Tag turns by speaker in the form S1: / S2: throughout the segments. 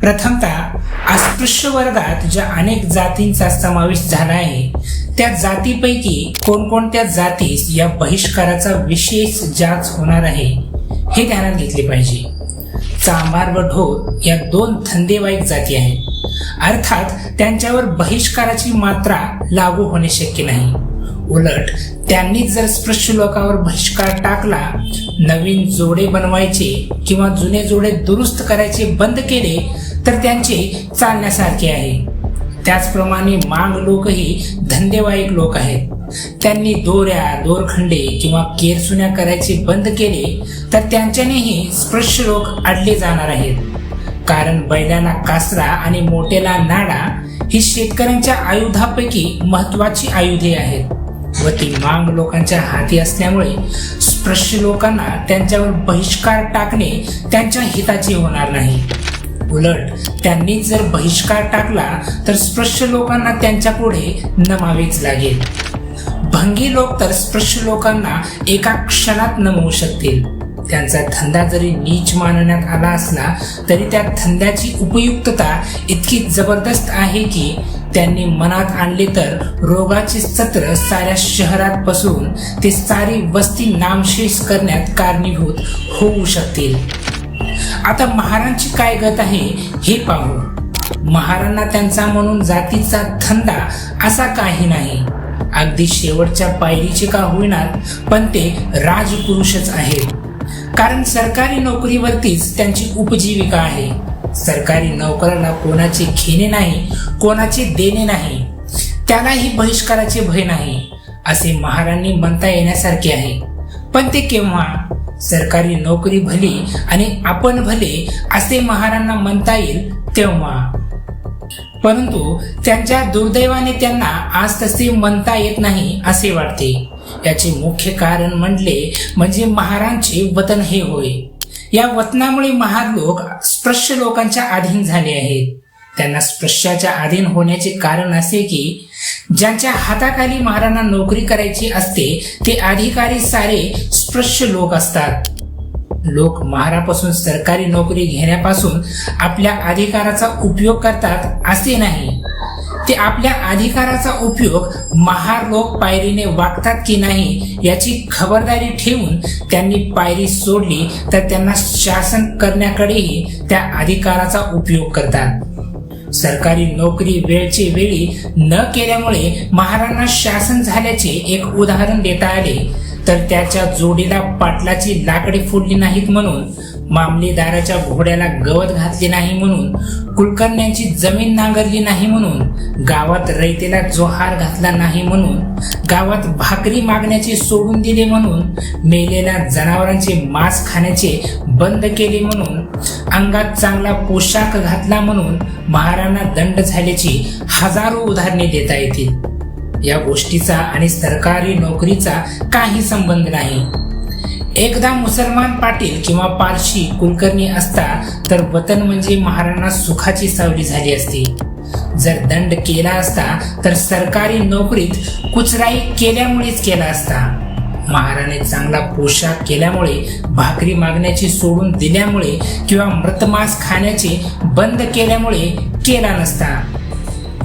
S1: प्रथमतः अस्पृश्य वर्गात ज्या अनेक जातींचा समावेश झाला आहे. त्या जातीपैकी कोणकोणत्या जातीस या बहिष्काराचा विशेष जाच होणार आहे हे ध्यानात घेतले पाहिजे. चांभार व ढोर या दोन धंदेवाईक जाती आहेत. अर्थात त्यांच्यावर बहिष्काराची मात्रा लागू होणे शक्य नाही. उलट त्यांनी जर स्पृश्य लोकांवर बहिष्कार टाकला नवीन जोडे बनवायचे किंवा जुने जोडे दुरुस्त करायचे बंद केले तर त्यांचे चालण्यासारखे आहे. त्याचप्रमाणे मांग लोकही धंदेवाईक लोक आहेत. त्यांनी दोऱ्या दोरखंडे किंवा केरसुन्या करायचे बंद केले तर त्यांच्यानेही स्पृश्य लोक अडले जाणार आहेत. कारण बैलांना कासरा आणि मोठेला नाडा ही शेतकऱ्यांच्या आयुधापैकी महत्वाची आयुधे आहेत व ती मांग लोकांच्या हाती असल्यामुळे स्पृश्य लोकांना त्यांच्यावर बहिष्कार टाकणे त्यांच्या हिताचे होणार नाही. उलट त्यांनी जर बहिष्कार टाकला तर स्पृश्य लोकांना त्यांच्या पुढे नमावेच लागेल. भंगी लोक तर स्पृश्य लोकांना एका क्षणात नमवू शकतील. त्यांचा धंदा जरी नीच मानण्यात आला असला तरी त्या धंद्याची उपयुक्तता इतकी जबरदस्त आहे की त्यांनी मनात आणले तर रोगाचे सत्र साऱ्या शहरात बसून ते सारी वस्ती नामशेष करण्यात कारणीभूत होऊ शकतील. आता महारांची काय गत आहे हे पाहू. महारांना त्यांचा म्हणून जातीचा धंदा असा काही नाही. अगदी शेवटच्या पायरीचे का होईनात पण ते राजपुरुषच आहेत. कारण सरकारी नोकरीवरतीच त्यांची उपजीविका आहे. सरकारी नोकराला कोणाचे घेणे नाही कोणाचे देणे नाही. त्यालाही बहिष्काराचे भय नाही असे महारांनी म्हणता येण्यासारखे आहे. पण ते केव्हा? सरकारी नोकरी भली आणि आपण भले असे महारांना म्हणता येईल तेव्हा. परंतु त्यांच्या दुर्दैवाने त्यांना आज तसे म्हणता येत नाही असे वाटते. याचे मुख्य कारण म्हणले म्हणजे महारांचे वतन हे होय. या वतनामुळे महार लोक स्पृश्य लोकांच्या अधीन झाले आहेत. त्यांना स्पृश्याच्या अधीन होण्याचे कारण असे की ज्यांच्या हाताखाली महारांना नोकरी करायची असते ते अधिकारी सारे अस्पृश्य लोक असतात. लोक महारापासून सरकारी नोकरी घेण्यापासून आपल्या अधिकाराचा उपयोग करतात असे नाही. ते आपल्या अधिकाराचा उपयोग महार लोक पायरीने वागतात की नाही याची खबरदारी ठेवून त्यांनी पायरी सोडली तर त्यांना शासन करण्याकडेही त्या अधिकाराचा उपयोग करतात. सरकारी नोकरी वेळचे वेळी न केल्यामुळे महारांना शासन झाल्याचे एक उदाहरण देता आले. तर त्याच्या जोडीला पाटलाची लाकडे फोडली नाहीत म्हणून मामलेदाराच्या घोड्याला गवत घातले नाही म्हणून कुलकर्ण्यांची जमीन नांगरली नाही म्हणून गावात रयतेला जोहार घातला नाही म्हणून गावात भाकरी मागण्याचे सोडून दिले म्हणून मेलेल्या जनावरांचे मांस खाण्याचे बंद केले म्हणून अंगात चांगला पोशाख घातला म्हणून महाराणा दंड झाल्याची हजारो उदाहरणे देता येतील. या गोष्टीचा आणि सरकारी नोकरीचा काही संबंध नाही. एकदा मुसलमान पाटील किंवा पारशी कुलकर्णी असता तर वतन म्हणजे महाराणा सुखाची सावली झाली असती. जर दंड केला असता तर सरकारी नोकरीत कुचराई केल्यामुळेच केला असता. महाराणे चांगला पोशाख केल्यामुळे भाकरी मागण्याची सोडून दिल्यामुळे किंवा मृतमास खाण्याचे बंद केल्यामुळे केला नसता.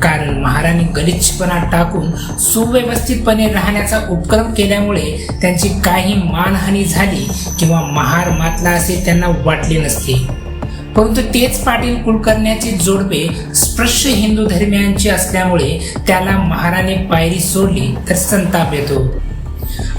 S1: कारण महाराणी गलिच्छपणा टाकून सुव्यवस्थितपणे राहण्याचा उपक्रम केल्यामुळे त्यांची काही मानहानी झाली किंवा महार मातला असे त्यांना वाटले नसते. परंतु तेच पाटील कुलकर्ण्याचे जोडपे स्पृश्य हिंदू धर्मियांचे असल्यामुळे त्याला महाराने पायरी सोडली तर संताप येतो.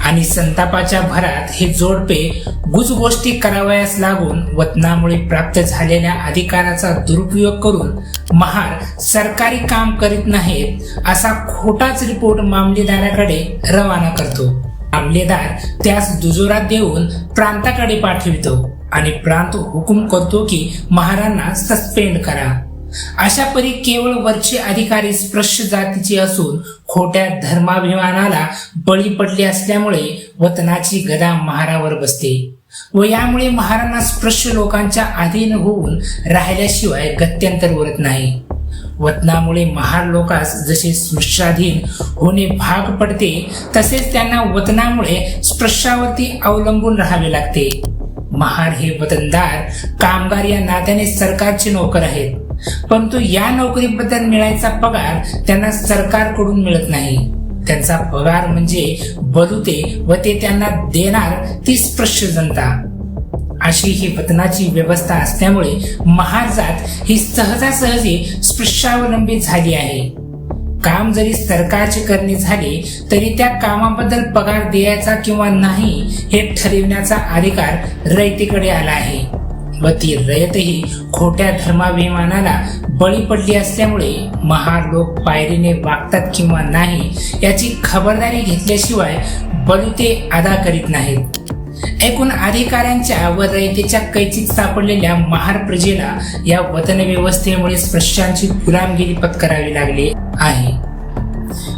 S1: आणि संतापाच्या भरात हे जोडपे गुज गोष्टी करावयास लागून वतनामुळे प्राप्त झालेल्या अधिकाराचा दुरुपयोग करून महार सरकारी काम करीत नाहीत असा खोटाच रिपोर्ट मामलेदाराकडे रवाना करतो. मामलेदार त्यास दुजोरात देऊन प्रांताकडे पाठवितो आणि प्रांत हुकूम करतो की महारांना सस्पेंड करा. अशा परी केवळ वरचे अधिकारी स्पृश्य जातीचे असून खोट्या धर्माभिमानाला बळी पडले असल्यामुळे वतनाची गदा महारावर बसते. व यामुळे महाराणा स्पृश्य लोकांच्या अधीन होऊन राहिल्याशिवाय गत्यंतर उरत नाही. वतनामुळे महार लोकास जसे स्पृश्याधीन होणे भाग पडते तसेच त्यांना वतनामुळे स्पृश्यावरती अवलंबून राहावे लागते. महार हे वतनदार कामगार या नात्याने सरकारचे नोकर आहेत. परंतु या नोकरीबद्दल मिळायचा पगार त्यांना सरकारकडून मिळत नाही. त्यांचा पगार म्हणजे बलुते व ते त्यांना देणार ती स्पृश्य जनता. अशी ही वतनाची व्यवस्था असल्यामुळे महाजात ही सहजासहजी स्पृश्यावलंबी झाली आहे. काम जरी सरकारचे करणे झाले तरी त्या कामाबद्दल पगार द्यायचा किंवा नाही हे ठरविण्याचा अधिकार रयतेकडे आला आहे. व ती रयतही खोट्या धर्माभिमानाला बळी पडली असल्यामुळे महार लोक पायरीने वागतात किंवा नाही याची खबरदारी घेतल्याशिवाय बलुते अदा करीत नाहीत. एकूण अधिकाऱ्यांच्या व रयतेच्या कैचीत सापडलेल्या महार प्रजेला या वतन व्यवस्थेमुळे स्पृश्यांची गुलामगिरी पत्करावी लागली आहे.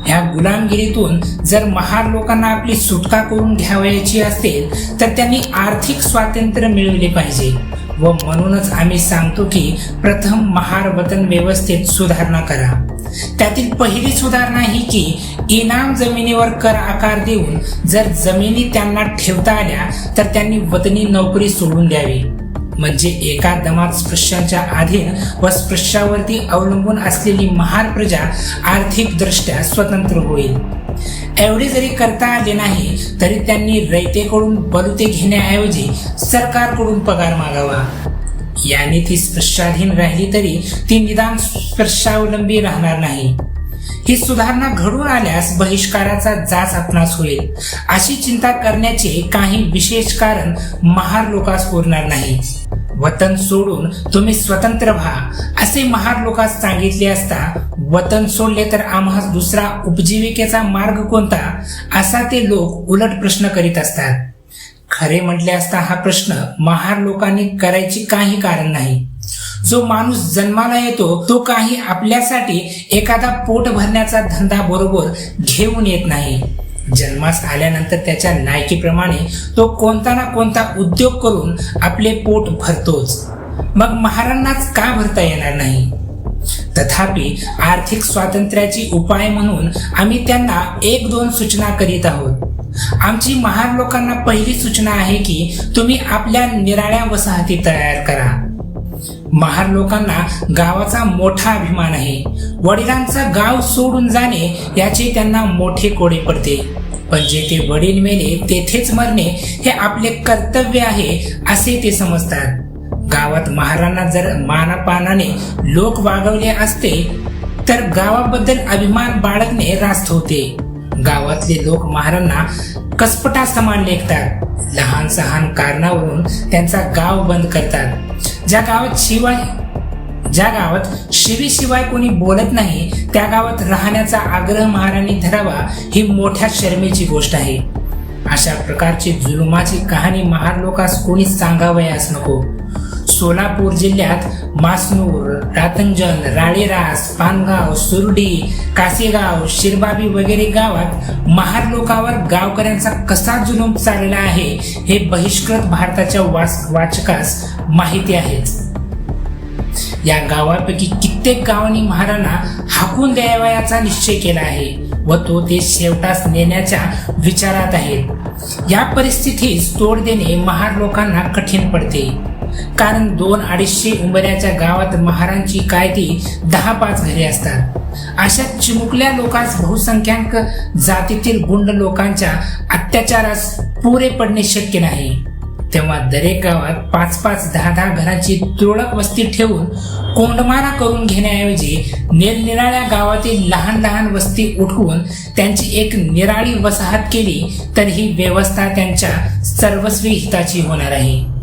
S1: ह्या गुलामगिरीतून जर महार लोकांना आपली सुटका करून घ्यावयाची असेल तर त्यांनी आर्थिक स्वातंत्र्य मिळवले पाहिजे. व म्हणूनच आम्ही सांगतो की प्रथम महार वतन व्यवस्थेत सुधारणा करा. त्यातील पहिली सुधारणा ही की इनाम जमिनीवर कर आकार देऊन जर जमिनी त्यांना ठेवता आल्या तर त्यांनी वतनी नोकरी सोडून द्यावी. म्हणजे एका दमात स्पृश्यांच्या अधीन व स्पृश्यावरती अवलंबून असलेली महार प्रजा आर्थिकदृष्ट्या स्वतंत्र होईल. एवढे जरी करता आले नाही तरी त्यांनी रयतेकडून बलुते घेण्याऐवजी सरकारकडून पगार मागावा. याने ती स्पृश्याधीन राहिली तरी ती निदान स्पर्शावलंबी राहणार नाही. ही सुधारणा घडून आल्यास बहिष्काराचा जाच आपणास होईल. अशी चिंता करण्याचे काही विशेष कारण महार लोकास उरणार नाही. वतन सोडून तुम्ही स्वतंत्र व्हा असे महार लोकांस सांगितले असता वतन सोडले तर आम्हाला दुसरा उपजीविकेचा मार्ग कोणता? असा ते लोक उलट प्रश्न करीत असतात. खरे म्हटले असता हा प्रश्न महार लोकांनी करायची काही कारण नाही. जो माणूस जन्माला येतो तो काही आपल्यासाठी एखादा पोट भरण्याचा धंदा बरोबर घेऊन येत नाही. जन्मास आल्यानंतर त्याच्या नायकीप्रमाणे तो कोणता ना कोणता उद्योग करून आपले पोट भरतोच. मग महारांनाच का भरता येणार नाही? तथापि आर्थिक स्वातंत्र्याची उपाय म्हणून आम्ही त्यांना एक दोन सूचना करीत आहोत. आमची महार लोकांना पहिली सूचना आहे की तुम्ही आपल्या निराळ्या वसाहती तयार करा. महार लोकांना गावाचा मोठा अभिमान आहे. वडिलांचा गाव सोडून जाणे याचे त्यांना मोठे कोडे पडते. पण जेथे वडील मेले तेथेच मरणे हे आपले कर्तव्य आहे असे ते समजतात. गावात महारांना जर मानापानाने लोक वागवले असते तर गावाबद्दल अभिमान बाळगणे रास्त होते. गावातले लोक महारांना कसपटा समान लेखतात. लहान सहान कारणावरून त्यांचा गाव बंद करतात. ज्या गावात शिवाय ज्या गावात शिवी शिवाय कोणी बोलत नाही त्या गावात राहण्याचा आग्रह महाराणी धरावा ही मोठ्या शर्मेची गोष्ट आहे. अशा प्रकारची जुलुमाची कहाणी महार लोकास कोणी सांगावयास नको. सोलापूर जिल्ह्यात मासनूर रातंजन राळेरास पानगाव सुरडी कासेगाव शिरबाबी वगैरे गावात महार लोकावर गावकऱ्यांचा कसा जुलूम चाललेला आहे हे बहिष्कृत भारताच्या वाच वाचकास माहिती आहेच या गावापैकी कित्येक गावांनी महाराणा हाकून द्यावयाचा निश्चय केला आहे व तो ते शेवटास नेण्याच्या विचारात आहेत. या परिस्थितीस तोड देणे महार लोकांना कठीण पडते. कारण दोन अडीचशे उंबऱ्याच्या गावात महारांची काय ती दहा पाच घरे असतात. अशा चिमुकल्या लोकांस बहुसंख्याक जातीतील गुंड लोकांच्या अत्याचारास पुरे पडणे शक्य नाही. तेव्हा दरेक गावात पाच पाच दहा दहा घरांची तुरळक वस्ती ठेवून कोंडमारा करून घेण्याऐवजी निरनिराळ्या गावातील लहान लहान वस्ती उठवून त्यांची एक निराळी वसाहत केली तर ही व्यवस्था त्यांच्या सर्वस्वी हिताची होणार आहे.